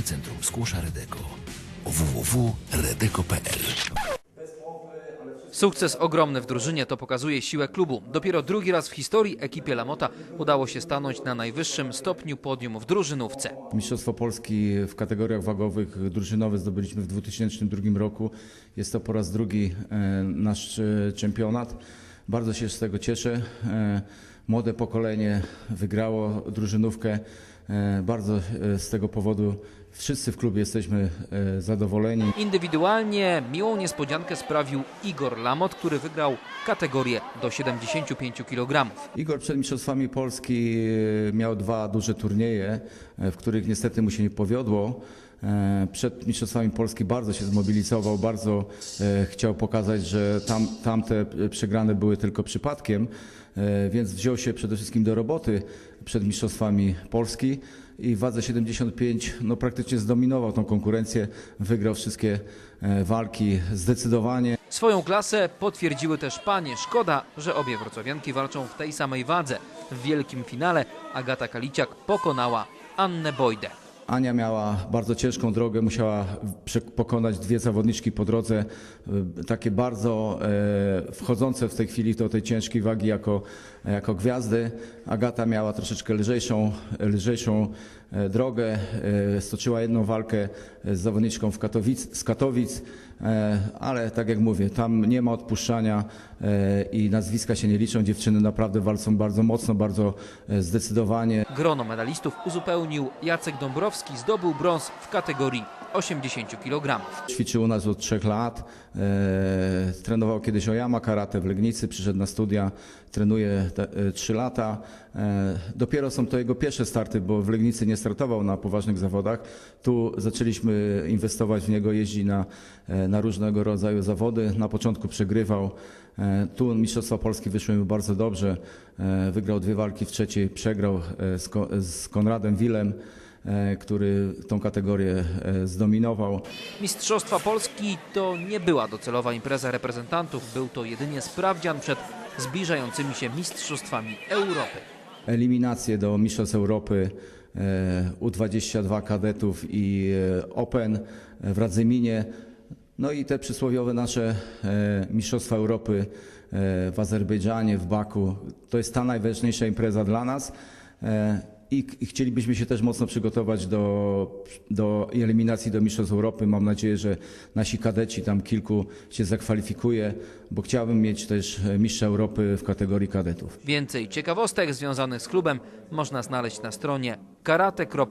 Nowe Centrum Skłosza Redeko www.redeko.pl Sukces ogromny w drużynie to pokazuje siłę klubu. Dopiero drugi raz w historii ekipie Lamota udało się stanąć na najwyższym stopniu podium w drużynówce. Mistrzostwo Polski w kategoriach wagowych drużynowe zdobyliśmy w 2002 roku. Jest to po raz drugi e, nasz e, czempionat. Bardzo się z tego cieszę. E, Młode pokolenie wygrało drużynówkę. E, Bardzo e, z tego powodu wszyscy w klubie jesteśmy zadowoleni. Indywidualnie miłą niespodziankę sprawił Igor Lamot, który wygrał kategorię do 75 kg. Igor przed Mistrzostwami Polski miał dwa duże turnieje, w których niestety mu się nie powiodło. E, Przed Mistrzostwami Polski bardzo się zmobilizował, bardzo e, chciał pokazać, że tam, tamte przegrane były tylko przypadkiem, e, więc wziął się przede wszystkim do roboty przed Mistrzostwami Polski i w wadze 75 no, praktycznie zdominował tą konkurencję, wygrał wszystkie walki zdecydowanie. Swoją klasę potwierdziły też panie. Szkoda, że obie wrocławianki walczą w tej samej wadze. W wielkim finale Agata Kaliciak pokonała Annę Bojdę. Ania miała bardzo ciężką drogę, musiała pokonać dwie zawodniczki po drodze, y, takie bardzo e, wchodzące w tej chwili do tej ciężkiej wagi jako, jako gwiazdy. Agata miała troszeczkę lżejszą, lżejszą e, drogę, stoczyła jedną walkę z zawodniczką w Katowic, z Katowic, ale tak jak mówię, tam nie ma odpuszczania i nazwiska się nie liczą. Dziewczyny naprawdę walczą bardzo mocno, bardzo zdecydowanie. Grono medalistów uzupełnił Jacek Dąbrowski, zdobył brąz w kategorii 80 kg. Ćwiczył u nas od trzech lat. E, trenował kiedyś Oyama karate w Legnicy, przyszedł na studia, trenuje te, e, trzy lata. E, dopiero są to jego pierwsze starty, bo w Legnicy nie startował na poważnych zawodach. Tu zaczęliśmy inwestować w niego, jeździ na, e, na różnego rodzaju zawody. Na początku przegrywał. E, Tu Mistrzostwa Polski wyszły mu bardzo dobrze. E, Wygrał dwie walki, w trzeciej przegrał e, z, z Konradem Willem, e, który tą kategorię e, zdominował. Mistrzostwa Polski to nie była docelowa impreza reprezentantów, był to jedynie sprawdzian przed zbliżającymi się Mistrzostwami Europy. eliminacje do Mistrzostw Europy e, U22 kadetów i e, Open w Radzyminie. No i te przysłowiowe nasze e, Mistrzostwa Europy e, w Azerbejdżanie, w Baku. To jest ta najważniejsza impreza dla nas. I, I chcielibyśmy się też mocno przygotować do, do eliminacji do Mistrzostw Europy. Mam nadzieję, że nasi kadeci tam kilku się zakwalifikuje, bo chciałbym mieć też mistrza Europy w kategorii kadetów. Więcej ciekawostek związanych z klubem można znaleźć na stronie karate.wroc.pl.